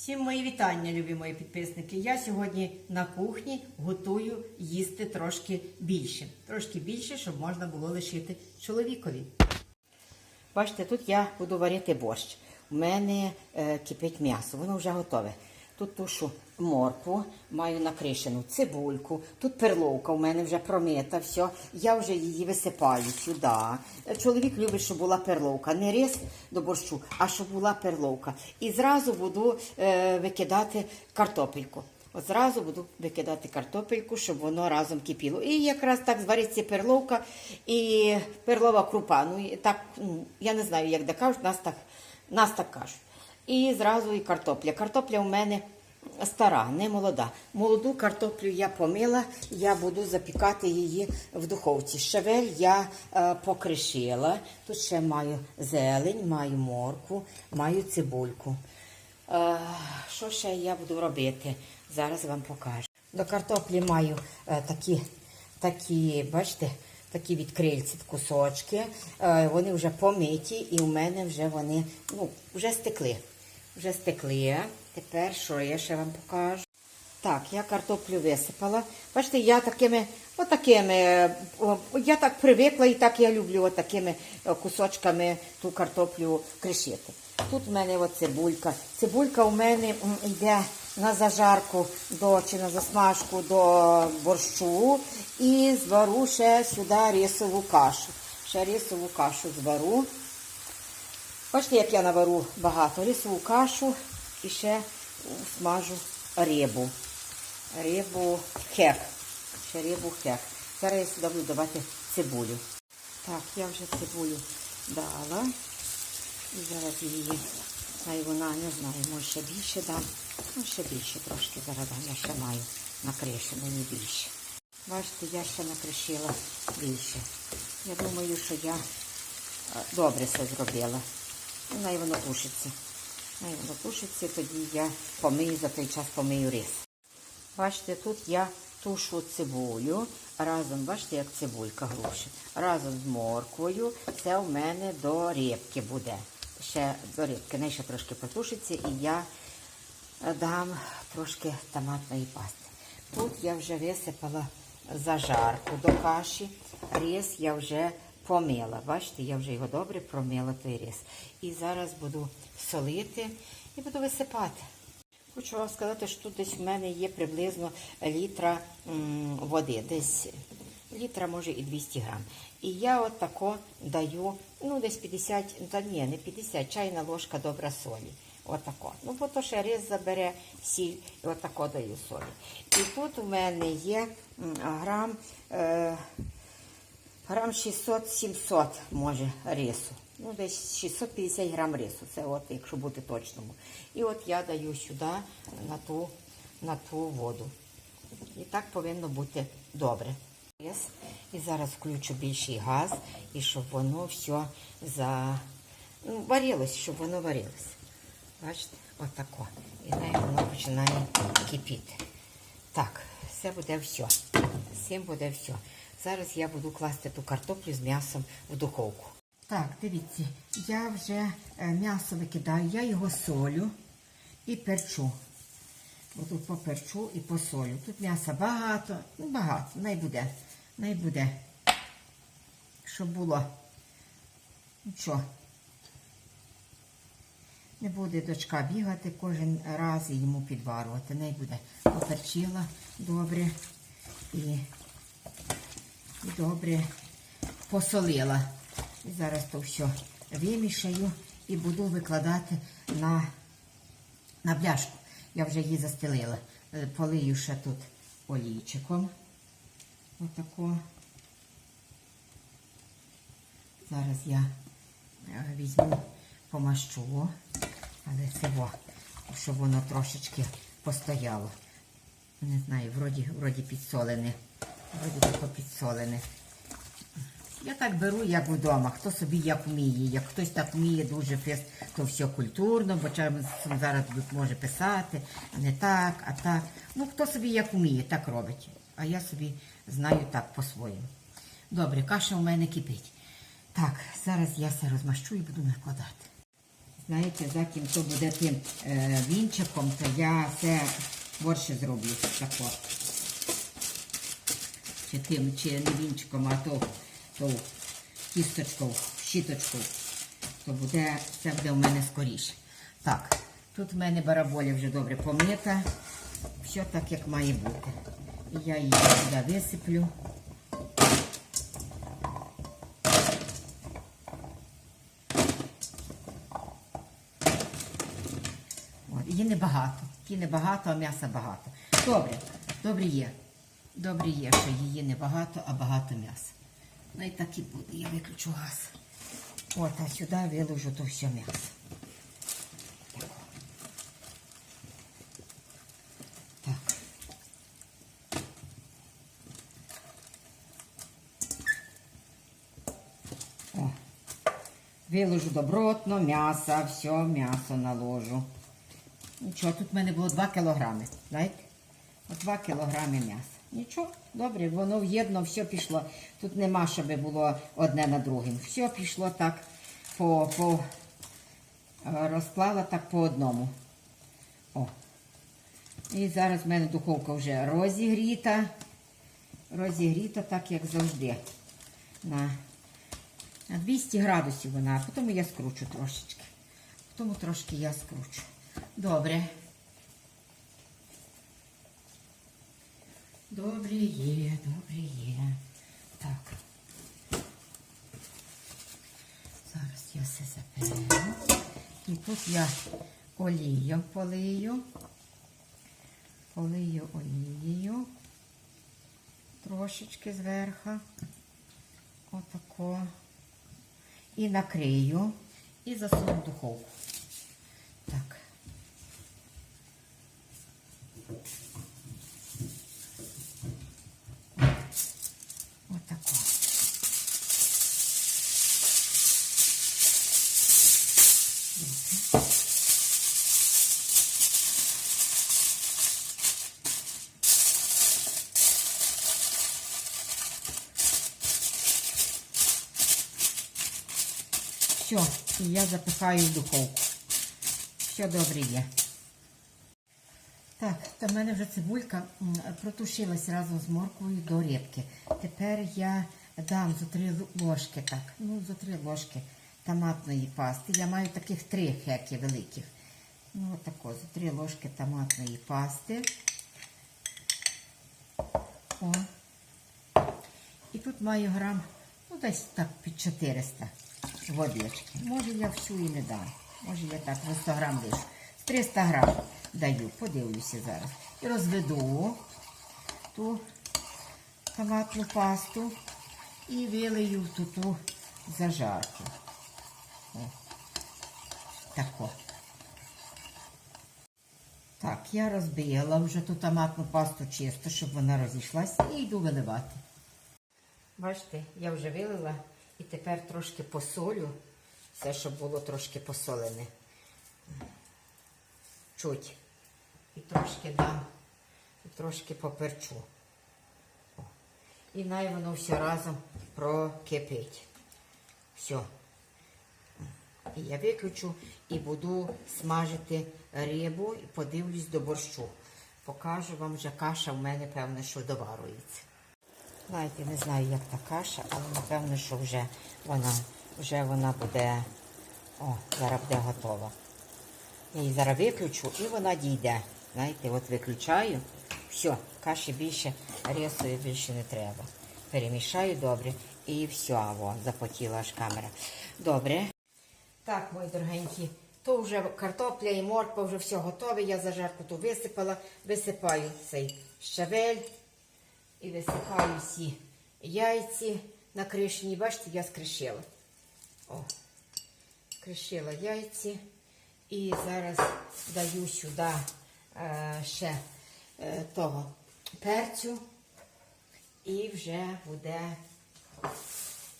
Всім мої вітання, любі мої підписники. Я сьогодні на кухні готую їсти трошки більше. Трошки більше, щоб можна було лишити чоловікові. Бачите, тут я буду варити борщ. У мене е, кипить м'ясо, воно вже готове. Тут тушу моркву, маю накришену цибульку, тут перловка у мене вже промита, все. Я вже її висипаю сюди. Чоловік любить, щоб була перловка. Не рис до борщу, а щоб була перловка. І зразу буду е, викидати картопельку. От зразу буду викидати картопельку, щоб воно разом кипіло. І якраз так звариться перловка і перлова крупа. Ну, так, ну, я не знаю, як де кажуть, нас так, нас так кажуть. І зразу і картопля. Картопля у мене стара, не молода. Молоду картоплю я помила, я буду запікати її в духовці. Щавель я е, покришила. Тут ще маю зелень, маю морку, маю цибульку. Е, Що ще я буду робити? Зараз вам покажу. До картоплі маю е, такі, такі, бачите, такі від крильці кусочки. Е, Вони вже помиті і у мене вже вони ну, вже стекли. Вже стекли. Тепер що я ще вам покажу? Так, я картоплю висипала. Бачите, я такими, отакими, я так привикла і так я люблю отакими кусочками ту картоплю кришити. Тут в мене от цибулька. Цибулька у мене йде на зажарку до, чи на засмажку до борщу. І звару ще сюди рисову кашу. Ще рисову кашу звару. Бачите, як я навару багато рисову кашу і ще смажу рибу. Рибу хек. Ще рибу хек. Зараз я сюди буду давати цибулю. Так, я вже цибулю дала. І зараз її, хай вона, не знаю, може ще більше дам. Ну, ще більше трошки зараз. Я ще маю накришено, не більше. Бачите, я ще накришила більше. Я думаю, що я е, добре все зробила. І най воно тушиться. Най воно тоді я помию за той час помию рис. Бачите, тут я тушу цибулю. Разом, бачите, як цибулька груші. Разом з морквою. Це у мене до рибки буде. Ще до рибки. Не ще трошки потушиться і я дам трошки томатної пасти. Тут я вже висипала зажарку до каші. Рис я вже помила. Бачите, я вже його добре промила той рис. І зараз буду солити і буду висипати. Хочу вам сказати, що тут десь в мене є приблизно літра води. Десь літра, може, і 200 грам. І я от тако даю, ну, десь 50, та ні, не 50, чайна ложка добра солі. Отако. Ну, бо то ще рис забере сіль, і отако даю солі. І тут у мене є грам, е, грам 600-700, може, рису. Ну, десь 650 грам рису, це от, якщо бути точному. І от я даю сюди на ту, на ту воду. І так повинно бути добре. І зараз включу більший газ, і щоб воно все за... ну, варилось, щоб воно варилось. Бачите, отако. І най воно починає кипіти. Так, все буде все. Цим буде все. Зараз я буду класти ту картоплю з м'ясом в духовку. Так, дивіться, я вже е, м'ясо викидаю, я його солю і перчу. Отут поперчу і посолю. Тут м'яса багато, ну багато, най буде, най буде. Щоб було. Нічого. Не буде дочка бігати кожен раз і йому підварувати. Не буде. Поперчила добре і добре посолила. І зараз то все вимішаю і буду викладати на, на бляшку. Я вже її застелила. Е, Полию ще тут олійчиком. Отако. Зараз я е, візьму помащу, але цього, щоб воно трошечки постояло. Не знаю, вроді, вроді підсолене. Вроді тако підсолене. Я так беру, як вдома, хто собі як вміє. Як хтось так вміє дуже фест, то все культурно, бо чим зараз може писати, не так, а так. Ну, хто собі як вміє, так робить. А я собі знаю так по-своєму. Добре, каша у мене кипить. Так, зараз я все розмащу і буду накладати. знаєте, заким то буде тим е, вінчиком, то я це борше зроблю тако. Чи тим, чи не вінчиком, а то, то кісточкою, щіточкою. То буде, це буде у мене скоріше. Так, тут в мене бараболя вже добре помита. Все так, як має бути. І я її сюди висиплю. От, її небагато. Її небагато, а м'яса багато. Добре, добре є. Добре є, що її небагато, а багато м'яса. Ну і так і буде. Я виключу газ. От, а сюди виложу то все м'ясо. Так. Виложу добротно м'ясо, все, м'ясо наложу. Нічого, тут в мене було 2 кілограми. Знаєте? От 2 кілограми м'яса. Нічого, добре, воно в'єдно, все пішло. Тут нема, щоб було одне на другим. Все пішло так по, по е, розклала так по одному. О. І зараз в мене духовка вже розігріта. Розігріта, так як завжди. На, на 200 градусів вона, а потім я скручу трошечки. Потім трошки я скручу. Добре. Добре є. Так. Зараз я все заперу. І тут я олію полию. Полию олією. Трошечки зверху. Отако. І накрию. І засуну в духовку. Все, і я запихаю в духовку. Все добре є. Так, то в мене вже цибулька протушилась разом з морквою до рибки. Тепер я дам за три ложки, так, ну, за три ложки томатної пасти. Я маю таких три хеки великих. Ну, отако, за три ложки томатної пасти. О. І тут маю грам, ну, десь так під 400 водички. Може я всю і не дам. Може я так на 100 грам лишу. 300 грам даю, подивлюся зараз. І розведу ту томатну пасту і вилию в ту, ту зажарку. О. Тако. Так, я розбила вже ту томатну пасту чисто, щоб вона розійшлася, і йду виливати. Бачите, я вже вилила і тепер трошки посолю, все, щоб було трошки посолене. Чуть. І трошки дам, і трошки поперчу. І най воно все разом прокипить. Все. І я виключу і буду смажити рибу і подивлюсь до борщу. Покажу вам вже каша в мене, певне, що доварується. Знаєте, не знаю, як та каша, але напевно, що вже вона, вже вона буде, о, зараз буде готова. Я її зараз виключу і вона дійде. Знаєте, от виключаю, все, каші більше, рису більше не треба. Перемішаю добре і все, во, запотіла аж камера. Добре. Так, мої дорогенькі, то вже картопля і морква, вже все готове. Я зажарку ту висипала, висипаю цей щавель і висипаю всі яйці на кришні. Бачите, я скришила. О, кришила яйці. І зараз даю сюди е, ще е, того перцю. І вже буде.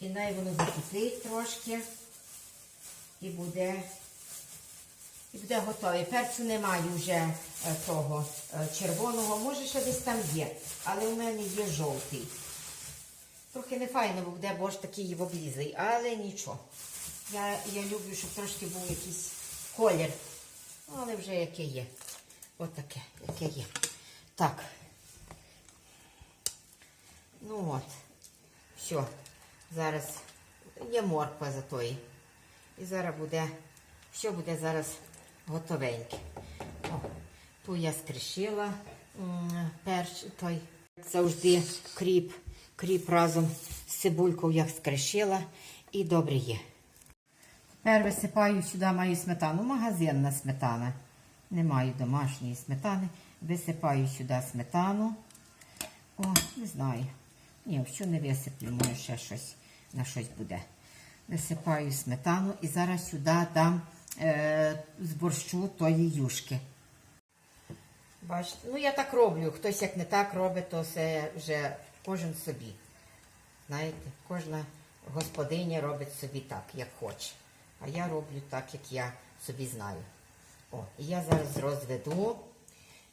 І най воно закипить трошки. І буде. І буде готове. Перцю немає вже е, того е, червоного. Може, ще десь там є. Але у мене є жовтий. Трохи не файно бо буде, бо ж такий облізий, але нічого. Я, я люблю, щоб трошки був якийсь колір. Ну, але вже яке є. Отаке, яке є. Так. Ну от. Все. Зараз є морква за тої. І зараз буде, що буде зараз готовеньке. О, ту я скришила м, перш той. Завжди кріп, кріп разом з цибулькою я скришила і добре є. Тепер висипаю сюди маю сметану. Магазинна сметана. Не маю домашньої сметани. Висипаю сюди сметану. О, не знаю. Ні, всю не висиплю, може ще щось на щось буде. Висипаю сметану і зараз сюди дам з борщу тої юшки. Бачите, ну я так роблю. Хтось як не так робить, то це вже кожен собі. Знаєте, кожна господиня робить собі так, як хоче. А я роблю так, як я собі знаю. О, і я зараз розведу,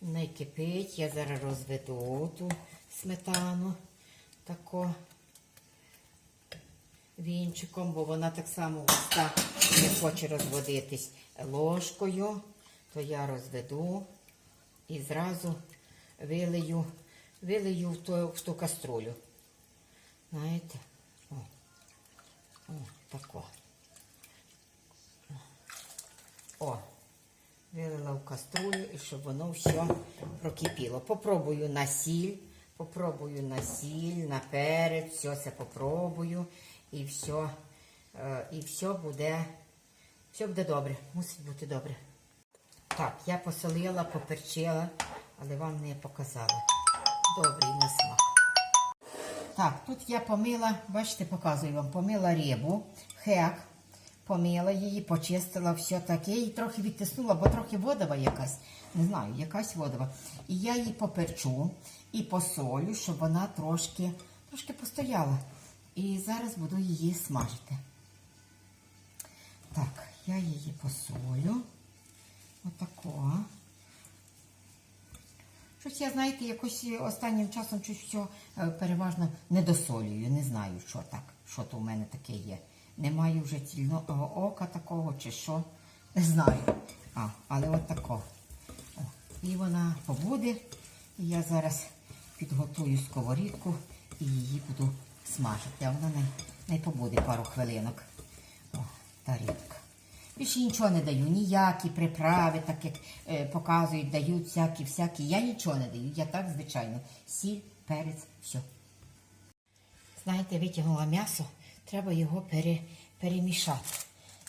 не кипить, я зараз розведу ту сметану тако вінчиком, бо вона так само так не хоче розводитись ложкою, то я розведу і зразу вилию, вилию в ту, в ту каструлю. Знаєте? О, о, тако. О, вилила в каструлю і щоб воно все прокипіло. Попробую на сіль, попробую на сіль, на перець, все це попробую і все, і все буде, все буде добре, мусить бути добре. Так, я посолила, поперчила, але вам не показала. Добрий на смак. Так, тут я помила, бачите, показую вам, помила рибу, хек, помила її, почистила все таке і трохи відтиснула, бо трохи водова якась, не знаю, якась водова. І я її поперчу і посолю, щоб вона трошки, трошки постояла. І зараз буду її смажити. Так, я її посолю. Отако. Щось я, знаєте, якось останнім часом щось все переважно недосолюю. Не знаю, що так, що то у мене таке є. Не маю вже цільного ока такого чи що. Не знаю. А, але от тако. О, і вона побуде. І я зараз підготую сковорідку і її буду смажити. А вона не, не побуде пару хвилинок. О, та рибка. Більше нічого не даю, ніякі приправи, так як е, показують, дають всякі, всякі. Я нічого не даю, я так звичайно. Сіль, перець, все. Знаєте, витягнула м'ясо, треба його пере, перемішати.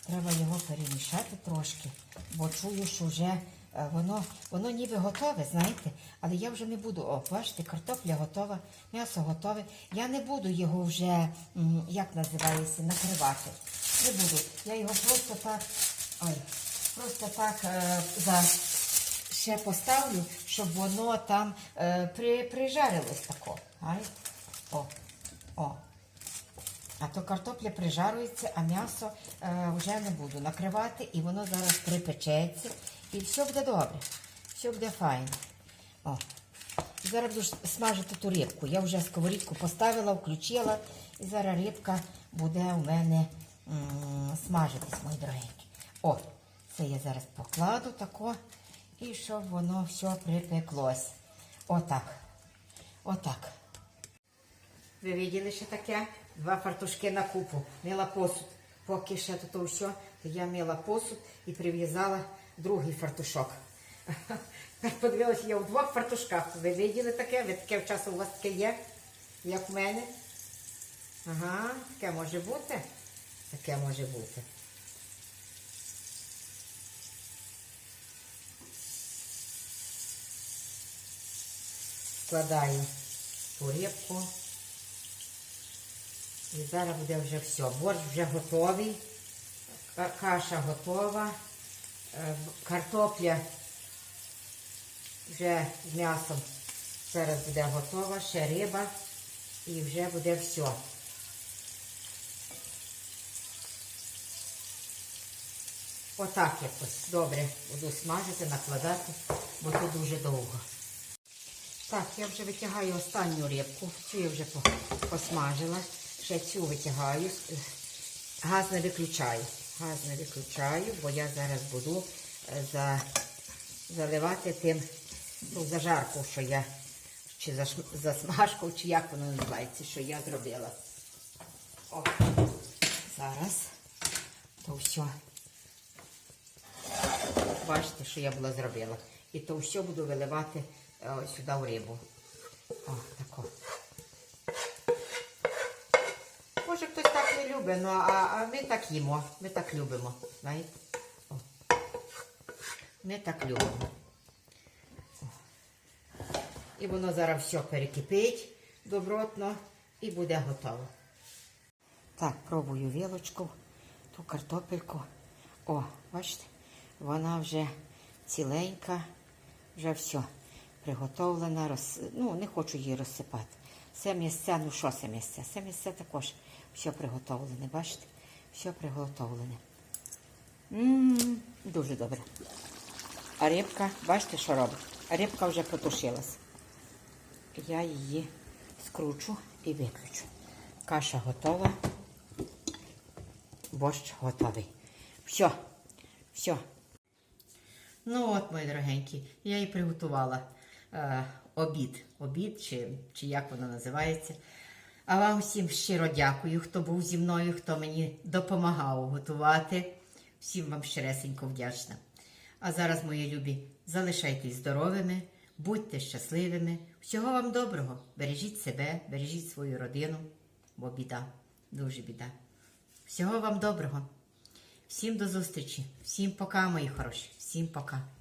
Треба його перемішати трошки, бо чую, що вже воно, воно ніби готове, знаєте, але я вже не буду. О, бачите, картопля готова, м'ясо готове. Я не буду його вже, як називається, накривати. Не буду. Я його просто так, ой, просто так е, за, ще поставлю, щоб воно там е, при, прижарилось тако. Знаєте? О, о. А то картопля прижарується, а м'ясо е, вже не буду накривати, і воно зараз припечеться. І все буде добре. Все буде файно. О. І зараз буду смажити ту рибку. Я вже сковорідку поставила, включила, і зараз рибка буде у мене смажитись, мої дорогенькі. О, це я зараз покладу тако, і щоб воно все припеклось. Отак. Отак. Ви виділи, що таке? Два фартушки на купу. Мила посуд. Поки ще тут все, то я мила посуд і прив'язала другий фартушок. Так подивилася, я в двох фартушках. Ви виділи таке? Ви таке в часу у вас таке є, як в мене? Ага, таке може бути. Таке може бути. Складаю ту рибку. І зараз буде вже все. Борщ вже готовий, каша готова, картопля вже з м'ясом зараз буде готова, ще риба і вже буде все. Отак якось добре буду смажити, накладати, бо то дуже довго. Так, я вже витягаю останню рибку. Цю я вже посмажила. Ще цю витягаю. Газ не виключаю. Газ не виключаю, бо я зараз буду е, за, заливати тим ту зажарку, що я, чи засмажку, чи як воно називається, що я зробила. О, зараз то все. Бачите, що я була зробила. І то все буду виливати е, сюди в рибу. О, тако. Може хтось не любить, ну, а, а ми так їмо. Ми так любимо. Знаєте? О. Ми так любимо. О. І воно зараз все перекипить добротно і буде готово. Так, пробую вілочку, ту картопельку. О, бачите, вона вже ціленька, вже все приготовлена. Роз... Ну, не хочу її розсипати. Це місце, ну що це місце? Це місце також все приготовлене, бачите? Все приготовлене. М, дуже добре. А рибка, бачите, що робить? Рибка вже потушилась. Я її скручу і виключу. Каша готова. Борщ готовий. Все, все. Ну от, мої дорогенькі, я і приготувала е, обід. Обід, чи, чи як воно називається. А вам всім щиро дякую, хто був зі мною, хто мені допомагав готувати. Всім вам щиресенько вдячна. А зараз, мої любі, залишайтесь здоровими, будьте щасливими. Всього вам доброго. Бережіть себе, бережіть свою родину, бо біда, дуже біда. Всього вам доброго. Всім до зустрічі. Всім пока, мої хороші. Всім пока.